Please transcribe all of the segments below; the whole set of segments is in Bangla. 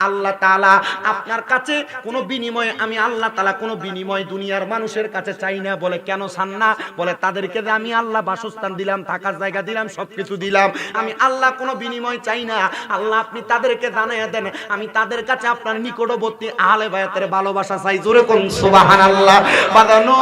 আল্লাহ তাআলা আপনার কাছে কোনো বিনিময়, আমি আল্লাহ তাআলা কোনো বিনিময় দুনিয়ার মানুষের কাছে চাই না। বলে কেন চান না? বলে তাদেরকে আমি আল্লাহ বাসস্থান দিলাম, থাকার জায়গা দিলাম, সবকিছু দিলাম। আমি আল্লাহ কোনো বিনিময় চাই না। আল্লাহ আপনি তাদেরকে জানাইয়া দেন। আমি তাদের কাছে আপনার নিকটবর্তী আহলে বায়াতের ভালোবাসা চাই। জোরে কোন সুবহানাল্লাহ। বাদানো,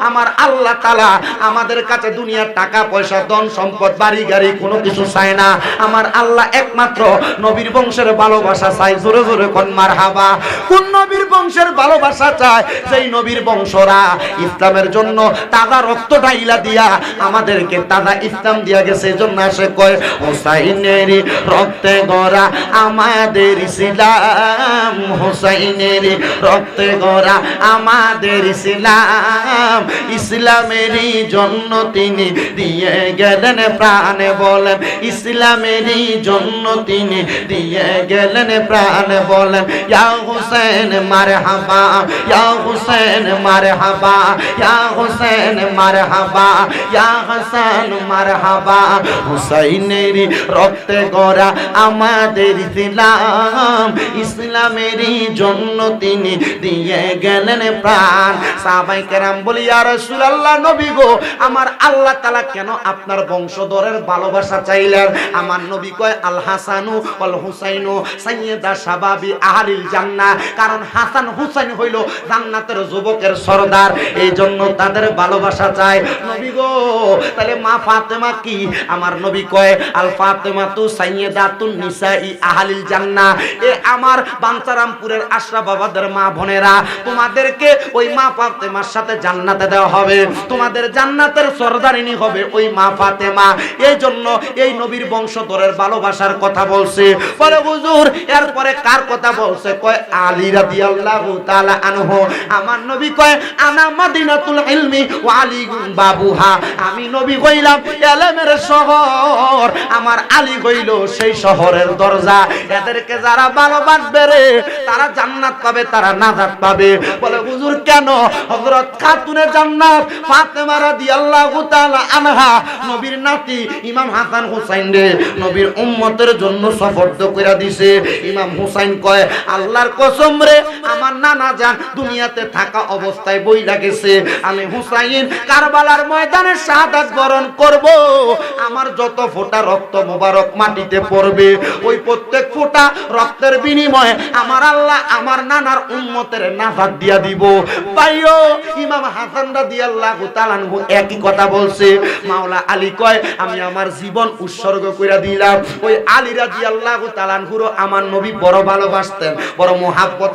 আমার আল্লাহ তালা আমাদের কাছে দুনিয়ার টাকা, পয়সা, ধন, সম্পদ, বাড়ি, গাড়ি কোনো কিছু চায় না। আমার আল্লাহ একমাত্র নবীর বংশের ভালোবাসা চায় জোরে জোরে কোন মারহাবা। কোন নবীর বংশের ভালোবাসা চায় সেই নবীর বংশরা ইসলামের জন্য তাজা রক্ত ঢাইলা দিয়া আমাদেরকে তাজা ইসলাম দিয়া গেছে, এজন্য আসে কয়, হোসাইনের রক্তে গড়া আমাদের ইসলাম, হোসাইনের রক্তে গড়া আমাদের ইসলাম, ইসলামেরই জন্য তিনি দিয়ে গেলেন প্রাণে বলেন, ইসলামেরই জন্য তিনি দিয়ে গেলেন প্রাণে বলেন, ইয়া মারে হাবা ইয়া মারে হাবা ইয়া মারে হাবা ইয়া হাসান মারে হাবা রক্তে গড়া আমাদের ইসলাম ইসলামেরই জন্য তিনি দিয়ে গেলেন প্রাণ। কেরাম বলি রাসূলুল্লাহ, নবী গো, আমার আল্লাহ তাআলা কেন আপনার বংশধরের ভালোবাসা চাইলেন? আমার নবী কয়, আল হাসানু ওয়াল হুসাইনু সাইয়্যিদা শাবাবি জান্নাহ। কারণ হাসান হুসাইন জান্নাতের যুবকের সরদার। এই জন্য তাদের ভালোবাসা চায়। নবী গো, তাহলে মা ফাতেমা কি? আমার নবী কয়, আল ফাতেমা তু সাইয়্যিদাতুন নিসাই জান্নাহ। এ আমার বাঞ্চারামপুরের আশরাফ বাবাদের মা বোনেরা, তোমাদেরকে ওই মা ফাতেমার সাথে জান্নাতে দেওয়া হবে। তোমাদের জান্নাতের সরদারিনী হবে ওই মা ফাতেমা। এই জন্য এই নবীর বংশধরের ভালোবাসার কথা বলছে। বলে হুজুর এরপরে কার কথা বলছে? কয়, আলী রাদিয়াল্লাহু তাআলা আনহু। আমার নবী কয়, আনা মাদিনাতুল ইলমি ওয়া আলী বাবুহা। আমি নবী কইলাম এলেমের শহর। আমার আলী কইল সেই শহরের দরজা। এদেরকে যারা ভালোবাসবে রে, তারা জান্নাত পাবে, তারা নাজাত পাবে। বলে, হুজুর কেন? হযরত খাতুনে জান্নাত ফাতেমা রাদিয়াল্লাহু তাআলা আনহা, নবীর নাতি ইমাম হাসান হুসাইন রে, নবীর উম্মতের জন্য সফর্দ কইরা দিছে। ইমাম হুসাইন কয়, আল্লাহর কসম রে, আমার নানা জান দুনিয়াতে থাকা অবস্থায় বই লাগেছে আমি হুসাইন কারবালার ময়দানে শাহাদাত বরণ করব। আমার যত ফোঁটা রক্ত মোবারক মাটিতে পড়বে, ওই প্রত্যেক ফোঁটা রক্তের বিনিময়ে আমার আল্লাহ আমার নানার উম্মতের নাজাত দিয়া দিব। পাইও ইমাম হাসান রাদিয়াল্লাহু তাআলা একই কথা বলছে। আলী কয়, আমি আমার জীবন উৎসর্গ দিলাম। ওই আলী রাদিয়াল্লাহু তাআলা আমার নবী বড় ভালোবাসতেন, বড়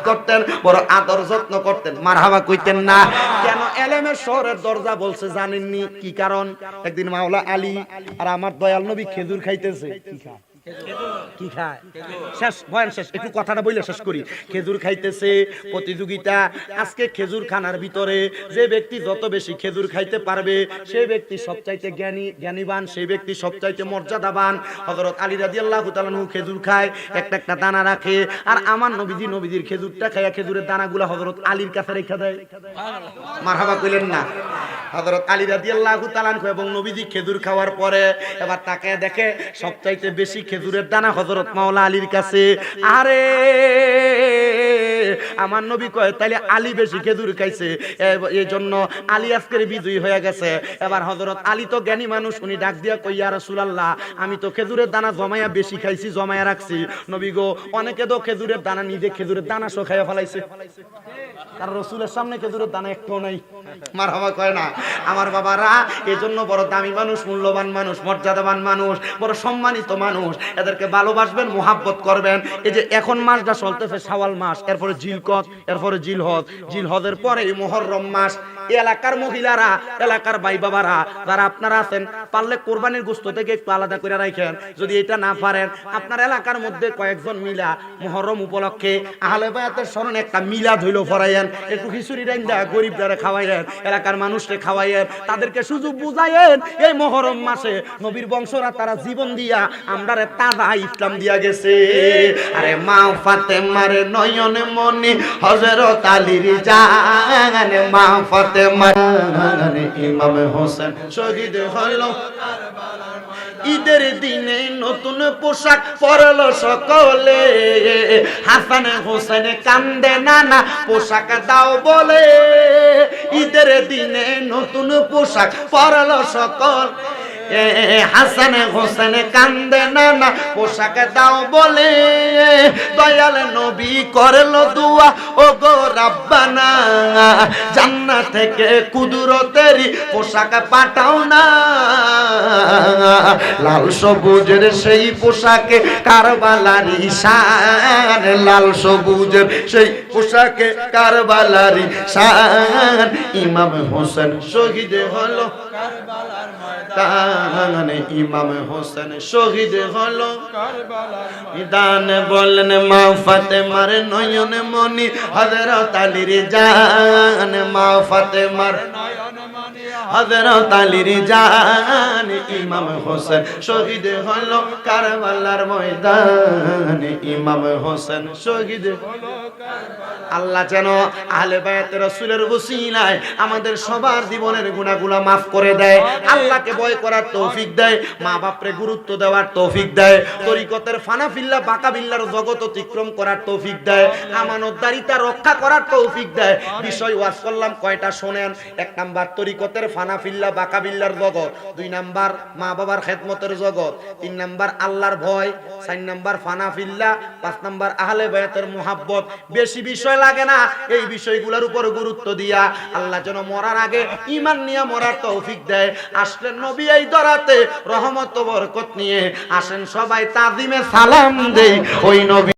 করতেন, বড় আদর যত্ন করতেন। মারহাবা কইতেন না। কেন এলেমের শহরের দরজা বলছে জানেননি? কি কারণ? একদিন মাওলা আলী আর আমার দয়াল নবী খেজুর খাইতেছে। কি খায় কি খায়? শেষ, বয়ান শেষ, একটু কথাটা বইলে শেষ করি। খেজুর খাইতেছে প্রতিযোগিতা, আজকে খেজুর খানার ভিতরে যে ব্যক্তি যত বেশি খেজুর খাইতে পারবে সেই ব্যক্তি সবচাইতে জ্ঞানী, জ্ঞানীবান সেই ব্যক্তি সবচাইতে মর্যাদাবান। হযরত আলী রাদিয়াল্লাহু তাআলা নু খেজুর খায়, একটা একটা দানা রাখে, আর আমার নবীজি নবীজির খেজুরটা খাইয়া খেজুরের দানাগুলো হযরত আলীর কাছে রেখে দেয়। মারহাবা কইলেন না। হযরত আলী রাদিয়াল্লাহু তাআলা আনহু এবং নবীজি খেজুর খাওয়ার পরে এবার তাকে দেখে সবচাইতে বেশি খেজুরের দানা হযরত মাওলা আলীর কাছে। আরে, আমার নবী কয়, তাইলে আলী বেশি খেজুর খাইছে। এই জন্য আলী আজকের বিজয়ী হয়ে গেছে। এবার হযরত আলী তো জ্ঞানী মানুষ, উনি ডাক দিয়া কই ইয়া রাসূলুল্লাহ, আমি তো খেজুরের দানা জমায়া বেশি খাইছি জমায়া রাখছি। নবী গো, অনেকে তো খেজুরের দানা নিজে খেজুরের দানা সহ খাইয়া ফেলাইছে। কারণ রসুলের সামনে খেজুরের দানা একটাও নাই। মার হওয়া কয় না। আমার বাবারা এজন্য বড় দামি মানুষ, মূল্যবান মানুষ, মর্যাদাবান মানুষ, বড় সম্মানিত মানুষ। এদেরকে ভালোবাসবেন, মোহাব্বত করবেন। এই যে এখন মাসটা চলতেছে শাওয়াল মাস, এরপরে জিলকত, এরপরে জিলহদ জিলহদের পরে এই মুহররম মাস। এলাকার মহিলারা, এলাকার ভাই বাবারা যারা আপনারা আছেন, পারলে কোরবানির গোস্ত থেকে একটু আলাদা করে রাখেন। যদি এটা না পারেন, আপনার এলাকার মধ্যে কয়েকজন মিলা মহরম উপলক্ষে আহলে বায়াতের স্মরণে একটা মিলা ধইল ফরাইয়েন। একটু খিচুড়ি রান্দা গরিবরা খাওয়াইয়েন এলাকার মানুষকে খাওয়াইয়েন, তাদেরকে সুযোগ বুঝাইয়েন। এই মহরম মাসে নবীর বংশরা তারা জীবন দিয়া আমরারে তাজা ইসলাম দিয়া গেছে। আরে মা ফাতেমার নয়ন মনি হযরত আলীর জান, মা ফাতেমার ইমাম হোসেন শহীদ হলো ঈদের দিনে নতুন পোশাক পরলো সকলে। হাসান হোসেন কান্দে নানা পোশাক দাও বলে। ঈদের দিনে নতুন পোশাক পরালো সকল। হাসান হোসেন কান্দে নানা পোশাক দাও বলে। দয়াল নবী করল দুয়া ও গো রাব্বানা, জান্নাত থেকে কুদরতেরই পোশাক পাঠাও না। লাল সবুজের সেই পোশাকে কারবালারি শান লাল সবুজের সেই পোশাকে কারবালারি শান ইমাম হোসেন শহীদ হলো কানে ইমাম হোসেন শহীদ হলো। দান বললেন মা ফাতেমার নয়ন মনি হজরত আলীর জান মা ফাতেমার হযরত আলীর জান। ইমাম হোসেন। শহীদ হলো কারবালার ময়দানে। ইমাম হোসেন শহীদ আল্লাহ যেন আহলে বায়াত রাসূলের ওসিলায় আমাদের সবার জীবনের গুনাহগুলো maaf করে দেয়। আল্লাহকে ভয় করার তৌফিক দেয় মা বাপরে গুরুত্ব দেওয়ার তৌফিক দেয়, তরিকতের ফানাফিল্লা বাঁকা বিল্লার জগৎ অতিক্রম করার তৌফিক দেয়, আমানতদারিতা রক্ষা করার তৌফিক দেয়। বিষয় ওয়াজ করলাম, কয়টা শোনেন? এক নাম্বার, তরিকতের ফানাফিল্লা বাঁকা বিল্লার জগৎ। দুই নাম্বার মা বাবার খেদমতের জগৎ। তিন নাম্বার আল্লাহর ভয়, চার নাম্বার ফানাফিল্লা পাঁচ নাম্বার আহলে বায়াতের মোহাব্বত। বেশি বিষয় লাগে না, এই বিষয়গুলোর উপর গুরুত্ব দিয়া। আল্লাহ যেন মরার আগে ইমান নিয়ে মরার তৌফিক দেয়। আসলেন নবী এই দরাতে রহমত বরকত নিয়ে। আসেন সবাই তাজিমে সালাম দেই, ওই নবী